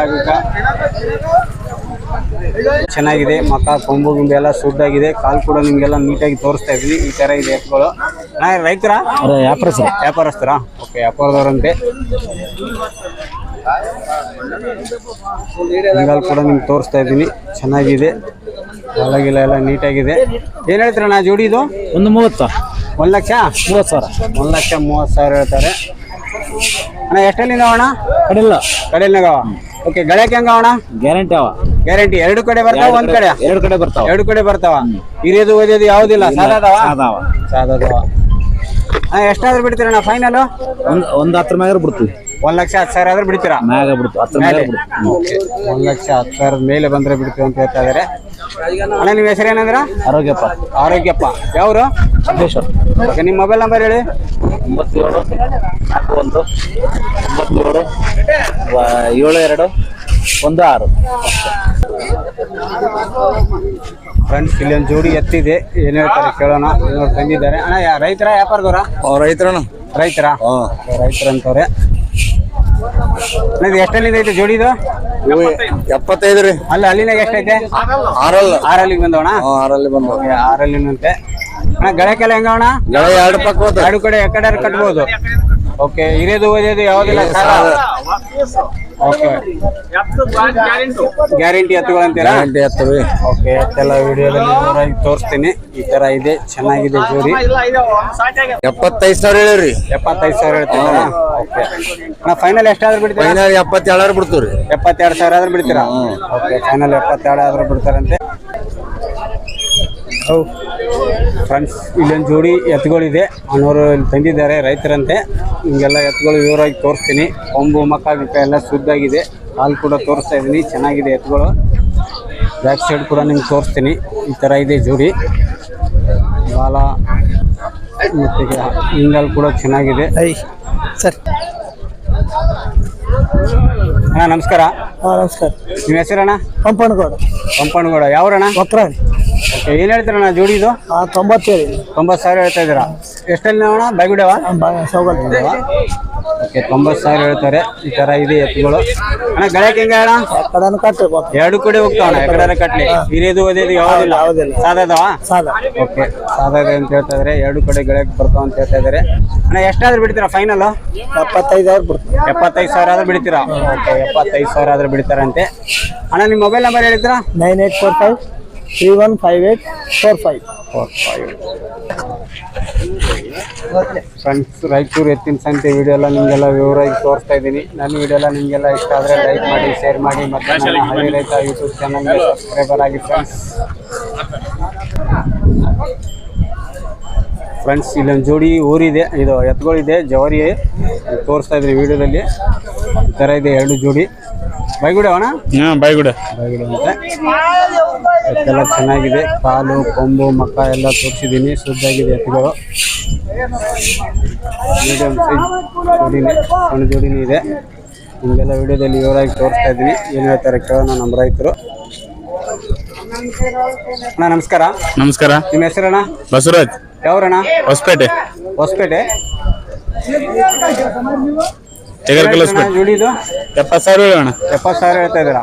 ಚೆನ್ನಾಗಿದೆ ಮಕ್ಕ ಕೊಂಬು ಗಿಂಬು ಎಲ್ಲ ಆಗಿದೆ ಕಾಲು ಕೂಡ ನಿಮಗೆಲ್ಲ ನೀಟಾಗಿ ತೋರಿಸ್ತಾ ಇದ್ವಿ ಈ ಥರ ಇದೆ ಎತ್ತುಗಳು ನಾ ರೈತರ? ವ್ಯಾಪಾರ ಸರ್ ವ್ಯಾಪಾರಸ್ಥರಾ? ಓಕೆ ವ್ಯಾಪಾರದವರಂತೆ. ಹಿಂಗಾಲ್ ಕೂಡ ನಿಮ್ಗೆ ತೋರಿಸ್ತಾ ಇದ್ದೀನಿ. ಚೆನ್ನಾಗಿದೆ. ಒಳಗಿಲ್ಲ ಎಲ್ಲ ನೀಟಾಗಿದೆ. ಏನು ಹೇಳ್ತೀರಣ್ಣ ಜೋಡಿ ಇದು? ಒಂದು ಮೂವತ್ತು. ಒಂದು ಲಕ್ಷ? ಮೂವತ್ತು ಸಾವಿರ. ಒಂದು ಲಕ್ಷ ಮೂವತ್ತು ಸಾವಿರ ಹೇಳ್ತಾರೆ. ಅಣ್ಣ ಎಷ್ಟಲ್ಲಿಂದ ಅಣ್ಣ? ಕಡಿಲ್ಲ ಕಡೆಯಲ್ನಾಗ ಓಕೆ ಗಳಕ್ಕೆ ಹೆಂಗ ಅಣ್ಣ? ಗ್ಯಾರಂಟಿ ಅವ. ಗ್ಯಾರಂಟಿ. ಎರಡು ಕಡೆ ಬರ್ತಾವ ಒಂದ್ ಕಡೆ? ಎರಡು ಕಡೆ ಬರ್ತಾವ. ಎರಡು ಕಡೆ ಬರ್ತಾವ? ಹಿರಿಯೋದು ಓದೋದು ಯಾವುದಿಲ್ಲ? ಅದಾವ ಎಷ್ಟಾದ್ರೂ ಬಿಡ್ತೀರಣ್ಣ ಫೈನಲ್ ಒಂದ್ ಒಂದು ಹತ್ರ ಮ್ಯಾಗ ಬಿಡ್ತೀವಿ. ಒಂದ್ ಲಕ್ಷ ಹತ್ತು ಸಾವಿರ ಆದ್ರೆ ಬಿಡ್ತೀರಾ? ಮ್ಯಾಗ ಬಿಡ್ತು ಹತ್ರ ಮ್ಯಾಗ ಒಂದ್ ಲಕ್ಷ ಹತ್ತು ಸಾವಿರದ ಮೇಲೆ ಬಂದ್ರೆ ಬಿಡ್ತೀವಿ ಅಂತ ಹೇಳ್ತಾ ಇದಾರೆ. ಅಣ್ಣ ನಿಮ್ಮ ಹೆಸರು ಏನಂದ್ರ? ಆರೋಗ್ಯಪ್ಪ. ಆರೋಗ್ಯಪ್ಪ. ಯಾವ್ರು? ಸಿದ್ದೇಶ್ವರ್. ಓಕೆ ನಿಮ್ಮ ಮೊಬೈಲ್ ನಂಬರ್ ಹೇಳಿ. ಒಂಬತ್ತೇಳು ನಾಲ್ಕು ಒಂದು ಒಂಬತ್ತೇಳು ಏಳು ಎರಡು ಒಂದು ಆರು. ಫ್ರೆಂಡ್ಸ್ ಇಲ್ಲೊಂದು ಜೋಡಿ ಎತ್ತಿದೆ. ಏನ್ ಹೇಳ್ತಾರೆ ಕೇಳೋಣ. ತಂದಿದ್ದಾರೆ. ಅಣ್ಣ ಯಾ ರೈತರ ವ್ಯಾಪಾರದವ್ರ? ರೈತರಣ್ಣ. ರೈತರ? ರೈತರಂತವ್ರೆ ಇದು ಎಷ್ಟಲ್ಲಿಂದ ಐತೆ ಜೋಡಿ ಇದು? ಎಪ್ಪತ್ತೈದು ರೀ. ಅಲ್ಲ ಅಲ್ಲಿನಾಗ ಎಷ್ಟೈತೆ? ಆರಲ್ಲ. ಆರಲ್ಲಿ ಬಂದವಣ ಆರಲ್ಲಿ ಬಂದ ಆರಲ್ಲಿನಂತೆ. ಅಣ್ಣ ಗಳಕ್ಕೆಲ್ಲ ಹೆಂಗವಣ? ಗಳ ಎರಡು ಪಕ್ಕ ಹೋದ ಎರಡು ಕಡೆ ಎಕಡೆ ಕಟ್ಬೋದು. ಓಕೆ ಇರೋದು ಓದೋದು ಯಾವುದಿಲ್ಲ? ಓಕೆ ಗ್ಯಾರಂಟಿ ಎತ್ತುಗಳು ಅಂತೀರಾ? ಗ್ಯಾರಂಟಿ ರೀ ಓಕೆ ಎಲ್ಲ ವಿಡಿಯೋದಲ್ಲಿ ವಿವರವಾಗಿ ತೋರಿಸ್ತೀನಿ. ಈ ತರ ಇದೆ ಚೆನ್ನಾಗಿದೆ ಜೋರಿ ಎಪ್ಪತ್ತೈದು ಸಾವಿರ ಹೇಳಿರಿ ಎಪ್ಪತ್ತೈದು ಸಾವಿರ ಹೇಳ್ತೀನಿ ಓಕೆ ನಾ ಫೈನಲ್ ಎಷ್ಟಾದ್ರೂ ಬಿಡ್ತೀವಿ ಫೈನಲ್ ಎಪ್ಪತ್ತೇಳಾರು ಬಿಡ್ತೀವಿ ಎಪ್ಪತ್ತೆರಡು ಸಾವಿರ ಆದ್ರೂ ಬಿಡ್ತೀರಾ? ಓಕೆ ಫೈನಲ್ ಎಪ್ಪತ್ತೆರಡು ಆದ್ರೂ ಬಿಡ್ತಾರಂತೆ. ಫ್ರೆಂಡ್ಸ್ ಇಲ್ಲೊಂದು ಜೋಡಿ ಎತ್ತುಗಳಿದೆ. ಅನ್ನೋರು ಇಲ್ಲಿ ತಂದಿದ್ದಾರೆ ರೈತರಂತೆ. ಹಿಂಗೆಲ್ಲ ಎತ್ತುಗಳು ವಿವರವಾಗಿ ತೋರಿಸ್ತೀನಿ. ಕೊಂಬು ಮಕ್ಕ ಗಿಕ್ಕ ಎಲ್ಲ ಶುದ್ಧಾಗಿದೆ. ಹಾಲು ಕೂಡ ತೋರಿಸ್ತಾ ಇದ್ದೀನಿ. ಚೆನ್ನಾಗಿದೆ ಎತ್ತುಗಳು. ಬ್ಯಾಕ್ ಸೈಡ್ ಕೂಡ ನಿಮ್ಗೆ ತೋರಿಸ್ತೀನಿ. ಈ ಥರ ಇದೆ ಜೋಡಿ. ಬಾಲ ಮತ್ತು ಹಿಂಗಲ್ ಕೂಡ ಚೆನ್ನಾಗಿದೆ. ಸರ್. ಹಾಂ ನಮಸ್ಕಾರ. ಹಾಂ ನಮಸ್ಕಾರ. ನಿಮ್ಮ ಹೆಸರಣ್ಣ? ಪಂಪನಗೌಡ. ಪಂಪನಗೌಡ. ಯಾವ್ರಣ್ಣ? ಒಕ್ರಾಣಿ ಓಕೆ ಏನು ಹೇಳ್ತೀರಣ್ಣ ಜೋಡಿ ಇದು? ತೊಂಬತ್ತೇಳು. ತೊಂಬತ್ತು ಸಾವಿರ ಹೇಳ್ತಾ ಇದ್ದೀರಾ? ಎಷ್ಟಲ್ಲಿ ಅಣ್ಣ? ಬೈಗುಡವ ಓಕೆ ತೊಂಬತ್ತು ಸಾವಿರ ಹೇಳ್ತಾರೆ. ಈ ಥರ ಇದೆ ಎತ್ತುಗಳು. ಅಣ್ಣ ಗಳಕ್ಕೆ ಹೆಂಗೆ ಅಣ್ಣ? ಕಡೆನ ಕಟ್ಟಿ ಎರಡು ಕಡೆ ಹೋಗ್ತಾವಣ್ಣ ಎಕಡೆ ಕಟ್ಲಿ. ಹಿರಿಯದು ಓದಿದ್ದು ಯಾವುದಿಲ್ಲ. ಯಾವುದಿಲ್ಲ. ಸಾದದವ ಸಾದ. ಓಕೆ ಸಾದದ ಅಂತ ಹೇಳ್ತಾ ಇದ್ದಾರೆ ಎರಡು ಕಡೆ ಗಳಕ್ಕೆ ಬರ್ತಾವ ಅಂತ ಹೇಳ್ತಾ ಇದ್ದಾರೆ ಅಣ್ಣ ಎಷ್ಟಾದ್ರೂ ಬಿಡ್ತೀರಾ ಫೈನಲ್? ಎಪ್ಪತ್ತೈದು ಸಾವಿರ ಬಿಡ್ತೀರಾ ಎಪ್ಪತ್ತೈದು ಸಾವಿರ ಆದ್ರೂ ಬಿಡ್ತೀರಾ? ಓಕೆ ಎಪ್ಪತ್ತೈದು ಸಾವಿರ ಆದ್ರೂ ಬಿಡ್ತಾರಂತೆ. ಅಣ್ಣ ನಿಮ್ಮ mobile number ಹೇಳಿದ್ರಾ? Nine eight four five three one five eight four five four five friends Raichur ಎತ್ತಿನ ಸಂತೆ ವಿಡಿಯೋ ಎಲ್ಲ ನಿಮಗೆಲ್ಲ ವಿವರವಾಗಿ ತೋರಿಸ್ತಾ ಇದ್ದೀನಿ. ನನ್ನ ವಿಡಿಯೋ ಎಲ್ಲ ನಿಮಗೆಲ್ಲ ಇಷ್ಟ ಆದರೆ ಲೈಕ್ ಮಾಡಿ ಶೇರ್ ಮಾಡಿ ಮತ್ತು ರೈತ ಯೂಟ್ಯೂಬ್ ಚಾನಲ್ಗೆ ಸಬ್ಸ್ಕ್ರೈಬರ್ ಆಗಿ ಫ್ರೆಂಡ್ಸ್ ಫ್ರೆಂಡ್ಸ್ ಇಲ್ಲೊಂದು ಜೋಡಿ ಊರಿದೆ, ಇದು ಎತ್ತುಗಳಿದೆ ಜವರಿ ತೋರಿಸ್ತಾ ಇದ್ದೀನಿ ವಿಡಿಯೋದಲ್ಲಿ ಈ ಥರ ಇದೆ ಎರಡು ಜೋಡಿ. ಬೈಗುಡವಣ ಹಾಂ ಬೈಗುಡೆ ಅಂತ ಎತ್ತೆಲ್ಲ ಚೆನ್ನಾಗಿದೆ. ಕಾಲು ಕೊಂಬು ಮಕ್ಕ ಎಲ್ಲ ತೋರಿಸಿದ್ದೀನಿ. ಶುದ್ಧಾಗಿದೆ ಎತ್ತುಗಳು. ಮೀಡಿಯಂ ಸೈಜ್ ಜೋಡಿನೇ ಸಣ್ಣ ಜೋಡಿನೇ ಇದೆ. ನಿಮಗೆಲ್ಲ ವಿಡಿಯೋದಲ್ಲಿ ವಿವರಾಗಿ ತೋರಿಸ್ತಾ ಇದ್ದೀನಿ. ಏನು ಹೇಳ್ತಾರೆ ಕೇಳೋಣ ನಮ್ಮ ರೈತರು. ಅಣ್ಣ ನಮಸ್ಕಾರ. ನಮಸ್ಕಾರ. ನಿಮ್ಮ ಹೆಸರಣ್ಣ? ಬಸವರಾಜ್. ಯಾವ್ರಣ್ಣ? ಹೊಸಪೇಟೆ. ಹೊಸಪೇಟೆ? ಜೋಡಿದು ಎಪ್ಪತ್ತು ಸಾವಿರ ಹೇಳೋಣ ಎಪ್ಪತ್ತು ಸಾವಿರ ಹೇಳ್ತಾ ಇದ್ದೀರಾ?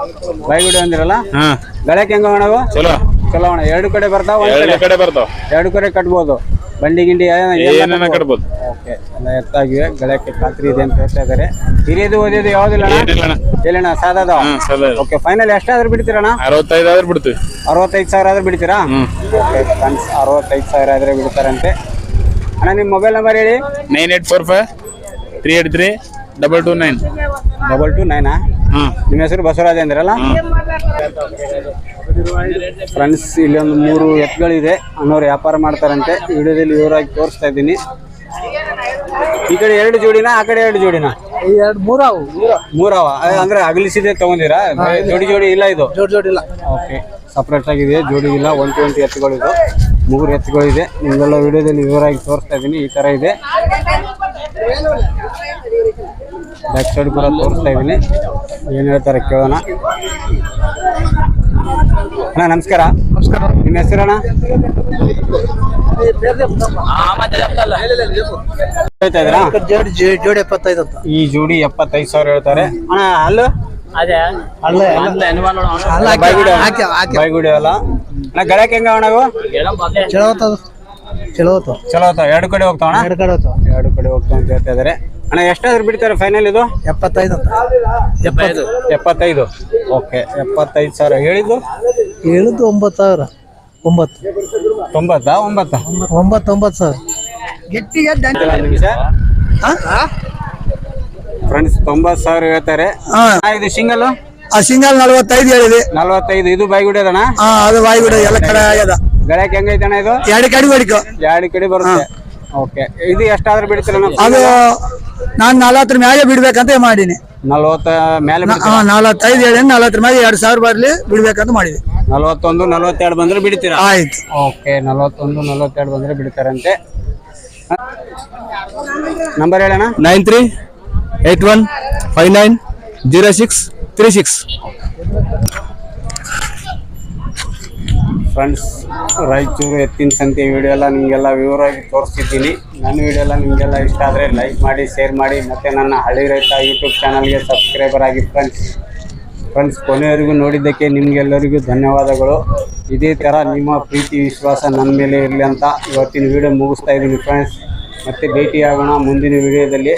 ಬೈಗುಡಿ ಅಂದಿರಲ್ಲ? ಹಾಂ. ಗಳಕ್ಕೆ ಹೆಂಗ ಅಣ್ಣವು ಚಲೋ. ಚಲೋ ಅಣ್ಣ. ಎರಡು ಕಡೆ ಬರ್ತಾವ ಒಂದ್ ಎರಡು ಕಡೆ? ಕಡೆ ಬರ್ತಾವ. ಎರಡು ಕಡೆ ಕಟ್ಬೋದು. ಬಂಡಿ ಗಿಂಡಿ ಏನೇನ ಕಟ್ಬೋದು. ಓಕೆ. ಎಲ್ಲ ಎತ್ತಾಗಿವೆ ಗಳಕ್ಕೆ ಖಾತ್ರಿ ಇದೆ ಅಂತ ಹೇಳ್ತಾ ಇದಾರೆ ಹಿರಿಯದು ಓದಿದ್ದು ಯಾವ್ದಿಲ್ಲ ಏನಿಲ್ಲ ಅಣ್ಣ. ಹೇಳಣ್ಣ ಸಾದದ? ಹಾ ಸಲ ಓಕೆ ಫೈನಲ್ ಎಷ್ಟಾದ್ರೂ ಬಿಡ್ತೀರಣ್ಣ ಅರವತ್ತೈದು ಆದ್ರೆ ಬಿಡ್ತೀವಿ. ಅರವತ್ತೈದು ಸಾವಿರ ಆದ್ರೆ ಬಿಡ್ತೀರಾ? ಹ್ಮ್. ಓಕೆ ಫ್ರೆಂಡ್ಸ್ ಅರವತ್ತೈದು ಸಾವಿರ ಆದ್ರೆ ಬಿಡ್ತಾರಂತೆ. ಅಣ್ಣ ನಿಮ್ಮ ಮೊಬೈಲ್ ನಂಬರ್ ಹೇಳಿ? Nine eight four five three eight three double two nine double two Naina ನಿಮ್ಮ ಹೆಸರು ಬಸವರಾಜ ಅಂದ್ರಲ್ಲ? ಫ್ರೆಂಡ್ಸ್ ಇಲ್ಲಿ ಒಂದು ಮೂರು ಎತ್ತುಗಳಿದೆ ಅನ್ನೋರು ವ್ಯಾಪಾರ ಮಾಡ್ತಾರಂತೆ. ವಿಡಿಯೋದಲ್ಲಿ ವಿವರವಾಗಿ ತೋರಿಸ್ತಾ ಇದ್ದೀನಿ. ಈ ಕಡೆ ಎರಡು ಜೋಡಿನಾ? ಆ ಕಡೆ ಎರಡು ಜೋಡಿನಾ? ಎರಡು ಮೂರು ಮೂರಾವ. ಮೂರವ ಅಂದ್ರೆ ಅಗಲಿಸಿದೆ ತಗೊಂಡಿರಾ? ಜೋಡಿ ಜೋಡಿ ಇಲ್ಲ ಇದು? ಜೋಡಿ ಜೋಡಿ ಇಲ್ಲ. ಓಕೆ ಸಪ್ರೇಟ್ ಆಗಿದೆ. ಜೋಡಿ ಇಲ್ಲ. ಒನ್ ಟ್ವೆಂಟಿ ಎತ್ತುಗಳಿದು ಮೂರು ಎತ್ತುಗಳಿದೆ ನಿಮ್ಗೆಲ್ಲ ವಿಡಿಯೋದಲ್ಲಿ ವಿವರಾಗಿ ತೋರಿಸ್ತಾ ಇದ್ದೀನಿ. ಈ ಥರ ಇದೆ. ಬ್ಯಾಕ್ ಸೈಡ್ ಕೂಡ ತೋರಿಸ್ತಾ ಇದ್ದೀನಿ. ಏನು ಹೇಳ್ತಾರೆ ಕೇಳೋಣ. ಅಣ್ಣ ನಮಸ್ಕಾರ. ನಮಸ್ಕಾರ. ನಿಮ್ಮ ಹೆಸರಣ್ಣ? ಜೋಡಿ ಎಪ್ಪತ್ತೈದು ಅಂತ. ಈ ಜೋಡಿ ಎಪ್ಪತ್ತೈದು ಸಾವಿರ ಹೇಳ್ತಾರೆ. ಅಣ್ಣ ಅಲ್ಲು? ಅಲ್ಲೇ ಅಲ್ಲ. ಅಣ್ಣ. ಗಳಕ್ಕೆ ಹೆಂಗ ಅಣ್ಣ? ಚಲೋ ಚಲೋ ಚಲೋ ಎರಡು ಕಡೆ ಹೋಗ್ತಾವ ಅಣ್ಣ? ಎರಡು ಕಡೆ ಹೋಗ್ತಾವ. ಎರಡು ಕಡೆ ಹೋಗ್ತಾವ ಅಂತ ಹೇಳ್ತಾ ಇದಾರೆ ಅಣ್ಣ ಎಷ್ಟಾದ್ರೂ ಬಿಡ್ತಾರೆ ಫೈನಲ್ ಇದು? ಎಪ್ಪತ್ತೈದು ಅಂತ. ಎಪ್ಪತ್ತು ಎಪ್ಪತ್ತೈದು? ಓಕೆ ಎಪ್ಪತ್ತೈದು ಸಾವಿರ. ಹೇಳಿದ್ದು? ಹೇಳಿದ್ದು ಒಂಬತ್ತು ಸಾವಿರ. ಒಂಬತ್ತು. ತೊಂಬತ್ತಾ ಒಂಬತ್ತ? ಒಂಬತ್ತೊಂಬತ್ತು ಒಂಬತ್ತು ಸಾವಿರ. ಗಟ್ಟಿಗೆ ಫ್ರೆಂಡ್ಸ್ ತೊಂಬತ್ತು ಸಾವಿರ ಹೇಳ್ತಾರೆ. ಅಣ್ಣ, ಇದು ಸಿಂಗಲ್ ಆ ಸಿಂಗಲ್ ನಲವತ್ತೈದು ಹೇಳಿದೆ. ನಲ್ವತ್ತೈದು ಇದು ಬಾಯ್ಗುಡಿ ಅದಣ್ಣ ಹಾ ಅದು ಬಾಯಿಗುಡ ಎಲ್ಲ ಕಡೆ ಆಗ್ಯದ. ಗಳಕ್ಕೆ ಹೆಂಗೈತೆ ಅಣ್ಣ ಇದು? ಎರಡು ಕಡೆ ಬಡಿಕೋ ಎರಡು ಕಡೆ ಬರುತ್ತೆ. ಓಕೆ ಇದು ಎಷ್ಟಾದ್ರೂ ಬಿಡ್ತೀರ ಅದು ನಾನು ನಲವತ್ತರ ಮ್ಯಾಗೆ ಬಿಡ್ಬೇಕಂತ ಮಾಡೀನಿ. ನಲ್ವತ್ತ ಮೇಲೆ ಹಾ ನಲವತ್ತೈದು ಹೇಳಿ ನಲವತ್ತರ ಮ್ಯಾಗೆ ಎರಡು ಸಾವಿರ ಬರ್ಲಿ ಬಿಡ್ಬೇಕಂತ ಮಾಡಿದ್ವಿ ನಲವತ್ತೊಂದು ನಲವತ್ತೆರಡು ಬಂದ್ರೆ ಬಿಡ್ತೀರಾ? ಆಯ್ತು. ಓಕೆ ನಲವತ್ತೊಂದು ನಲ್ವತ್ತೆರಡು ಬಂದ್ರೆ ಬಿಡ್ತಾರಂತೆ. ನಂಬರ್ ಹೇಳೋಣ nine three eight one five nine zero six three six. Friends Raichur ಎತ್ತಿನ ಸಂತೆ ವಿಡಿಯೋ ಎಲ್ಲ ನಿಮಗೆಲ್ಲ ವಿವರವಾಗಿ ತೋರಿಸ್ತಿದ್ದೀನಿ. ನನ್ನ ವಿಡಿಯೋ ಎಲ್ಲ ನಿಮಗೆಲ್ಲ ಇಷ್ಟ ಆದರೆ ಲೈಕ್ ಮಾಡಿ ಶೇರ್ ಮಾಡಿ, ಮತ್ತು ನನ್ನ ಹಳ್ಳಿ ರೈತ ಯೂಟ್ಯೂಬ್ ಚಾನಲ್ಗೆ ಸಬ್ಸ್ಕ್ರೈಬರ್ ಆಗಿ ಫ್ರೆಂಡ್ಸ್ ಫ್ರೆಂಡ್ಸ್ ಕೊನೆಯವರೆಗೂ ನೋಡಿದ್ದಕ್ಕೆ ನಿಮಗೆಲ್ಲರಿಗೂ ಧನ್ಯವಾದಗಳು. ಇದೇ ಥರ ನಿಮ್ಮ ಪ್ರೀತಿ, ವಿಶ್ವಾಸ ನನ್ನ ಮೇಲೆ ಇರಲಿ ಅಂತ ಇವತ್ತಿನ ವಿಡಿಯೋ ಮುಗಿಸ್ತಾ ಇದ್ದೀನಿ ಫ್ರೆಂಡ್ಸ್ ಮತ್ತು ಭೇಟಿಯಾಗೋಣ ಮುಂದಿನ ವಿಡಿಯೋದಲ್ಲಿ